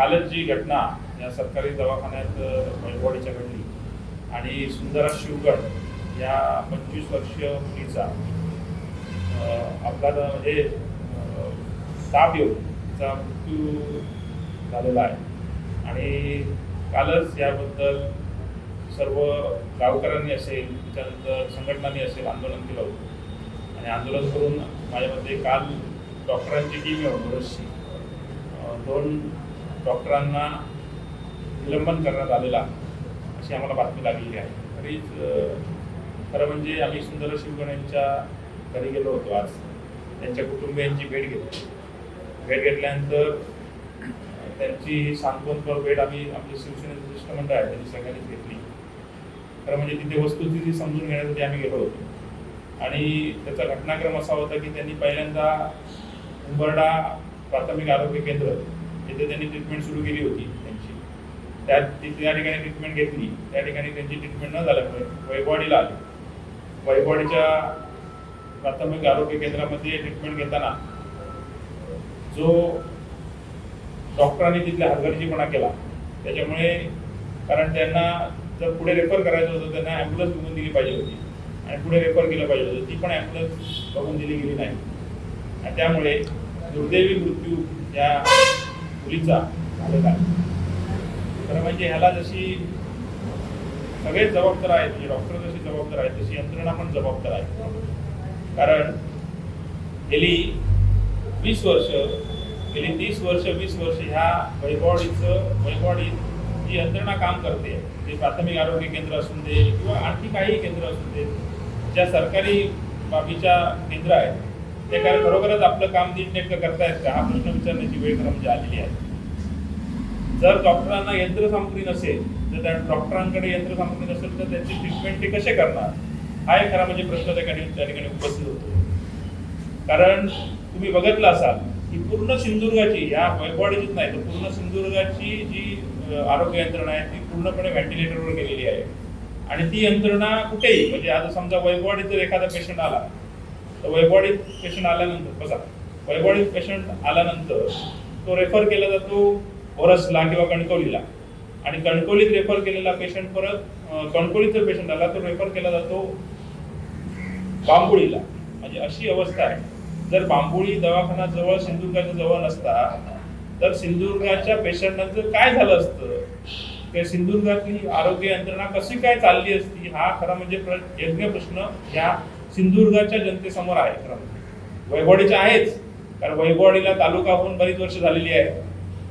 कालच जी घटना या सरकारी दवाखान्यात बैलवाडीच्या घडली आणि सुंदरा शिवगड या पंचवीस वर्षीय मुलीचा अपघात म्हणजे ताप येऊन तिचा मृत्यू झालेला आहे. आणि कालच याबद्दल सर्व गावकऱ्यांनी असेल त्यानंतर संघटनांनी असेल आंदोलन केलं होतं. आणि आंदोलन करून माझ्या मते काल डॉक्टरांची टीम येऊन बरीचशी दोन डॉक्टरांना निलंबन करण्यात आलेला अशी आम्हाला बातमी लागलेली आहे. तरीच खरं म्हणजे आम्ही सुंदर शिवगण यांच्या घरी गेलो होतो आज. त्यांच्या कुटुंबियांची भेट घेतली. भेट घेतल्यानंतर त्यांची सांत्वनपर भेट आम्ही आमचे शिवसेनेचं शिष्टमंडळ आहे त्यांनी सगळ्यांनीच घेतली. खरं म्हणजे तिथे वस्तुस्थिती समजून घेण्यासाठी आम्ही गेलो होतो. आणि त्याचा घटनाक्रम असा होता की त्यांनी पहिल्यांदा उंबरडा प्राथमिक आरोग्य केंद्र तिथे त्यांनी ट्रीटमेंट सुरू केली होती त्यांची. त्या त्या ठिकाणी ट्रीटमेंट घेतली त्या ठिकाणी त्यांची ट्रीटमेंट न झाल्यामुळे वैभवाडीला आले. वैभवाडीच्या प्राथमिक आरोग्य केंद्रामध्ये ट्रीटमेंट घेताना जो डॉक्टरांनी तिथल्या हलगर्जीपणा केला. त्याच्यामुळे कारण त्यांना जर पुढे रेफर करायचं होतं त्यांना ॲम्ब्युलन्स बघून दिली पाहिजे होती. आणि पुढे रेफर केलं पाहिजे होतं ती पण ॲम्ब्युलन्स बघून दिली गेली नाही. आणि त्यामुळे दुर्दैवी मृत्यू या मुलीचा झालेला आहे. खरं म्हणजे ह्याला जशी सगळेच जबाबदार आहेत म्हणजे डॉक्टर जशी जबाबदार आहेत तशी यंत्रणा पण जबाबदार आहे. कारण गेली वीस वर्ष गेली तीस वर्ष वीस वर्ष ह्या वैभवाडीचं वैभवाडी जी यंत्रणा काम करते ते प्राथमिक आरोग्य केंद्र असून दे किंवा आणखी काही केंद्र असून दे ज्या सरकारी बाबीच्या केंद्र आहेत ते काय खरोखरच आपलं काम नीटनेटकं करतायत का हा प्रश्न विचारण्याची वेळ खरं म्हणजे आलेली आहे. जर डॉक्टरांना यंत्रसामुग्री नसेल जर त्या डॉक्टरांकडे यंत्रसामुग्री नसेल तर त्यांची ट्रीटमेंट ते कसे करणार? हा एक खरा म्हणजे प्रश्न त्या ठिकाणी त्या ठिकाणी उपस्थित होतो. कारण तुम्ही बघितलं असाल की पूर्ण सिंधुदुर्गाची या वैभवाडीचीच नाही तर पूर्ण सिंधुदुर्गाची जी आरोग्य यंत्रणा आहे ती पूर्णपणे व्हेंटिलेटरवर गेलेली आहे. आणि ती यंत्रणा कुठेही म्हणजे आता समजा वैभवाडीत जर एखादा पेशंट आला तर पेशंट आल्यानंतर बघा वैभवाडीत पेशंट आल्यानंतर तो रेफर केला जातो ओरसला किंवा कणकवलीला. आणि कणकवलीत रेफर केलेला पेशंट परत कणकवलीत जर पेशंट आला तर रेफर केला जातो बांबुळीला. म्हणजे अशी अवस्था आहे. जर बांबुळी दवाखाना जवळ सिंधुदुर्गाच्या जवळ नसता तर सिंधुदुर्गाच्या पेशंटांचं काय झालं असतं? ते सिंधुदुर्गातली आरोग्य यंत्रणा कशी काय चालली असती? हा खरा म्हणजे प्र- यज्ञ प्रश्न या सिंधुदुर्गाच्या जनतेसमोर आहे खरं म्हणजे. वैभवाडीच्या आहेच कारण वैभवाडीला तालुका होऊन बरीच वर्ष झालेली आहे.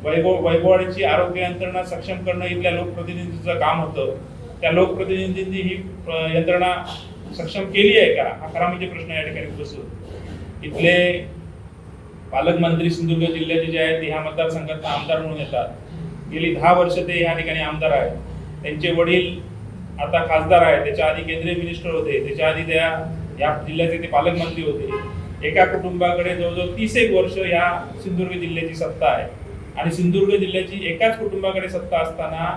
वैभव वैभवाडीची आरोग्य यंत्रणा सक्षम करणं इथल्या लोकप्रतिनिधींचं काम होतं. त्या लोकप्रतिनिधींनी ही यंत्रणा सक्षम केली आहे का? हा खरा म्हणजे प्रश्न या ठिकाणी उपस्थित इथले पालकमंत्री सिंधुदुर्ग जिल्ह्याचे जे आहेत ते ह्या मतदारसंघात आमदार म्हणून येतात. गेली दहा वर्ष ते ह्या ठिकाणी आमदार आहेत. त्यांचे वडील आता खासदार आहेत. त्याच्या आधी केंद्रीय मिनिस्टर होते. त्याच्या आधी त्या या जिल्ह्याचे ते पालकमंत्री होते. एका कुटुंबाकडे जवळजवळ तीस एक वर्ष या सिंधुदुर्ग जिल्ह्याची सत्ता आहे. आणि सिंधुदुर्ग जिल्ह्याची एकाच कुटुंबाकडे सत्ता असताना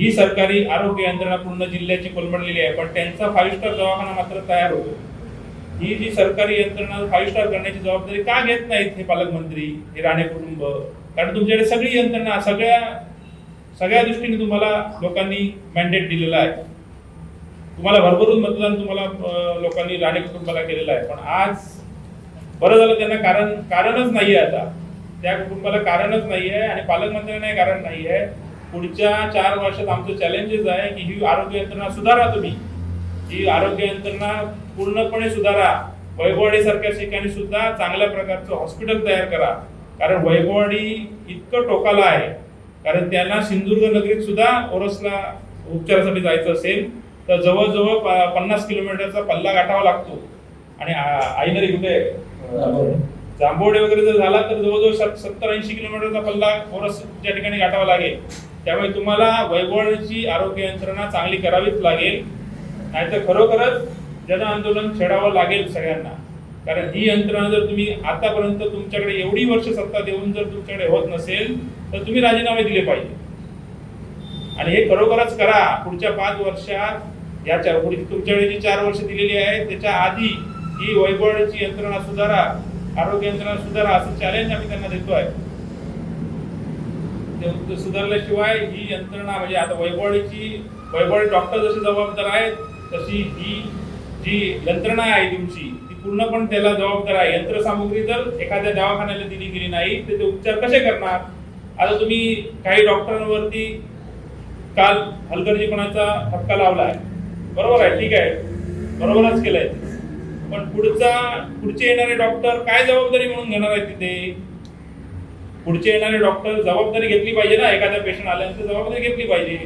ही सरकारी आरोग्य यंत्रणा पूर्ण जिल्ह्याची कोलमडलेली आहे. पण त्यांचा फाईव्ह स्टार दवाखाना मात्र तयार होतो. ही जी सरकारी यंत्रणा फाईव्ह स्टार करण्याची जबाबदारी का घेत नाहीत हे पालकमंत्री हे राणे कुटुंब? कारण तुमच्याकडे सगळी यंत्रणा सगळ्या सगळ्या दृष्टीने तुम्हाला लोकांनी मॅन्डेट दिलेलं आहे. तुम्हाला भरभरून मतदान तुम्हाला लोकांनी राणे कुटुंबाला केलेलं आहे. पण आज बरं झालं त्यांना कारण कारणच नाही आहे आता. त्या कुटुंबाला कारणच नाही आहे आणि पालकमंत्र्यांना कारण नाही आहे पुढच्या चार वर्षात आमचं चॅलेंजेस आहे की ही आरोग्य यंत्रणा सुधारा तुम्ही. ही आरोग्य यंत्रणा पूर्णपणे सुधारा. वैभववाडीसारख्या ठिकाणी सुद्धा चांगल्या प्रकारचं हॉस्पिटल तयार करा. कारण वैभववाडी इतकं टोकाला आहे. कारण त्यांना सिंधुदुर्ग नगरीत सुद्धा ओरसला उपचारासाठी जायचं असेल तर जवळजवळ प- पन्नास किलोमीटरचा पल्ला गाठावा लागतो. आणि आईनरी कुठे. जांभवडे वगैरे जर झाला तर जवळजवळ सत्तर ऐंशी किलोमीटरचा पल्ला ओरसच्या ठिकाणी गाठावा लागेल. त्यामुळे तुम्हाला वैभववाडीची आरोग्य यंत्रणा चांगली करावीच लागेल. नाहीतर खरोखरच जन आंदोलन छेडावं लागेल सगळ्यांना. कारण ही यंत्रणा जर तुम्ही आतापर्यंत तुमच्याकडे एवढी वर्ष सत्ता देऊन जर तुमच्याकडे होत नसेल तर तुम्ही राजीनामे दिले पाहिजे. आणि हे खरोखरच करा. पुढच्या पाच वर्षात या चार म्हणजे तुमच्याकडे जी चार वर्ष दिलेली आहे त्याच्या आधी ही वैभवाची यंत्रणा सुधारा आरोग्य यंत्रणा सुधारा असं चॅलेंज आम्ही त्यांना देतोय ते सुधारल्याशिवाय ही यंत्रणा म्हणजे आता वैभवाची वैभवडी डॉक्टर जशी जबाबदार आहेत तशी ही जी यंत्रणा आहे तुमची ती पूर्णपणे त्याला जबाबदार आहे. यंत्रसामुग्री जर एखाद्या दवाखान्याला दिली गेली नाही तर ते उपचार कसे करणार? आता तुम्ही काही डॉक्टरांवरती काल हलगर्जीपणाचा ठपका आहे बरोबर आहे ठीक आहे. बरोबरच केलंय. पण पुढचा पुढचे येणारे डॉक्टर काय जबाबदारी म्हणून घेणार आहे तिथे? पुढचे येणारे डॉक्टर जबाबदारी घेतली पाहिजे ना? एखाद्या पेशंट आल्यानंतर जबाबदारी घेतली पाहिजे.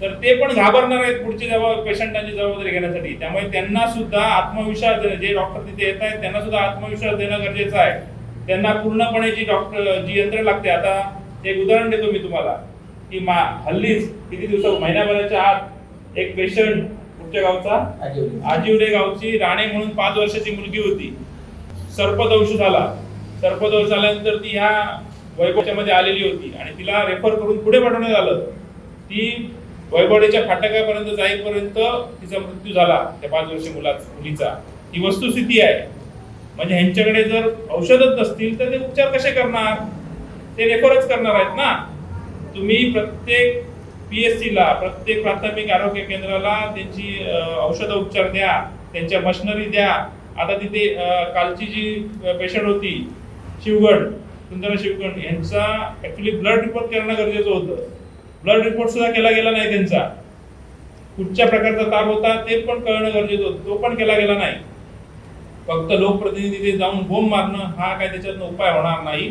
तर ते पण घाबरणार आहेत पुढची जबाब पेशंटांची जबाबदारी घेण्यासाठी. त्यामुळे त्यांना सुद्धा आत्मविश्वास देणं जे डॉक्टर तिथे येत आहेत त्यांना सुद्धा आत्मविश्वास देणं गरजेचं आहे. त्यांना पूर्णपणे जी डॉक्टर जी यंत्र लागते आता एक उदाहरण देतो मी तुम्हाला. की मा हल्लीच किती दिवसात महिन्याभराच्या आत एक पेशंट कुठच्या गावचा? आजिवडे. गावची राणे म्हणून पाच वर्षाची मुलगी होती. सर्पदंश झाला. सर्पदंश झाल्यानंतर ती ह्या वैभवच्या मध्ये आलेली होती. आणि तिला रेफर करून पुढे पाठवण्यात आलं. ती वैभवडीच्या फाटकापर्यंत जाईपर्यंत तिचा मृत्यू झाला. त्या पाच वर्षी मुला मुलीचा. ही वस्तुस्थिती आहे. म्हणजे ह्यांच्याकडे जर औषधच नसतील तर ते उपचार कसे करणार? ते रेफरच करणार आहेत ना? तुम्ही प्रत्येक पी एस सीला प्रत्येक प्राथमिक आरोग्य केंद्राला त्यांची औषध उपचार द्या त्यांच्या मशनरी द्या. आता तिथे कालची जी पेशंट होती शिवगड सुंदर शिवगड यांचा ॲक्च्युली ब्लड रिपोर्ट करणं गरजेचं होतं. ब्लड रिपोर्ट सुद्धा केला गेला नाही त्यांचा. कुठच्या प्रकारचा ताप होता ते पण कळणं गरजेचं होतं. तो पण केला गेला नाही. फक्त लोकप्रतिनिधी जाऊन बोंब मारणं हा काय त्याच्यातनं उपाय होणार नाही.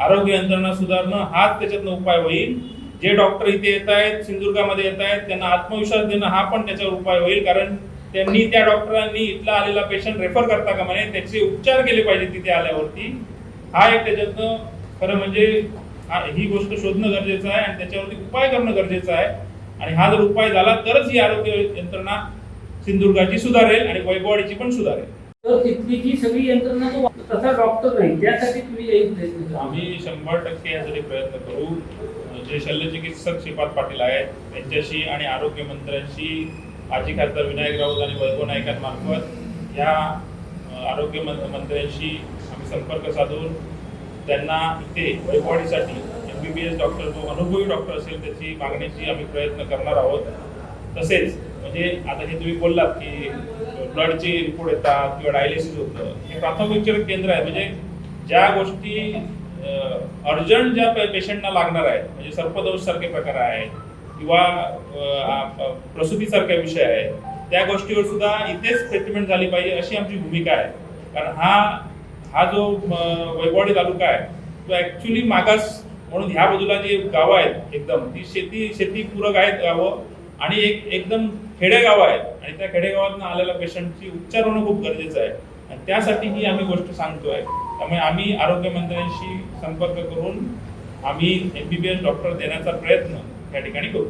आरोग्य यंत्रणा सुधारणं हाच त्याच्यातनं उपाय होईल. जे डॉक्टर इथे येत आहेत सिंधुदुर्गामध्ये येत आहेत त्यांना आत्मविश्वास देणं हा पण त्याच्यावर उपाय होईल कारण त्यांनी त्या डॉक्टरांनी इथला आलेला पेशंट रेफर करता का म्हणे त्याचे उपचार केले पाहिजे तिथे आल्यावरती. हा एक त्याच्यातनं खरं म्हणजे ही गोष्ट शोधणं गरजेचं आहे आणि त्याच्यावरती उपाय करणं गरजेचं आहे. आणि हा जर उपाय झाला तरच ही आरोग्य यंत्रणा सिंधुदुर्गाची सुधारेल आणि वैभवाडीची पण सुधारेल. तर तिथली जी सगळी यंत्रणा तसा डॉक्टर नाही. त्यासाठी तुम्ही प्रयत्न करा. आम्ही शंभर टक्के यासाठी प्रयत्न करू. जे शल्यचिकित्सक श्रीपाद पाटील आहेत त्यांच्याशी आणि आरोग्य मंत्र्यांशी माजी खासदार विनायक राऊत आणि वैभव नाईकांमार्फत या अ, आरोग्य मं- मंत्र्यांशी आम्ही संपर्क साधून त्यांना इथे वैभवाडीसाठी M B B S doctor जो अनुभवी डॉक्टर असेल त्याची मागणीची आम्ही प्रयत्न करणार आहोत. तसेच म्हणजे आता हे तुम्ही बोललात की ब्लडचे रिपोर्ट येतात किंवा डायलिसिस होतं हे प्राथमिक उपचार केंद्र आहे. म्हणजे ज्या गोष्टी अर्जंट ज्या पेशंटना लागणार आहेत म्हणजे सर्पदोष सारखे प्रकार आहेत किंवा प्रसूतीसारख्या विषय आहे त्या गोष्टीवर सुद्धा इथेच ट्रीटमेंट झाली पाहिजे अशी आमची भूमिका आहे. कारण हा हा जो अ, वैभववाडी तालुका आहे तो ॲक्च्युली मागास म्हणून ह्या बाजूला जी गावं आहेत एकदम ती शेती शेतीपूरक आहेत गावं आणि एक एकदम खेडेगाव आहेत आणि त्या खेडेगावातून आलेल्या पेशंटची उपचार होणं खूप गरजेचं आहे. आणि त्यासाठी ही आम्ही गोष्ट सांगतोय. त्यामुळे आम्ही आरोग्य मंत्र्यांशी संपर्क करून आम्ही एमबीबीएस डॉक्टर देण्याचा प्रयत्न या ठिकाणी करू.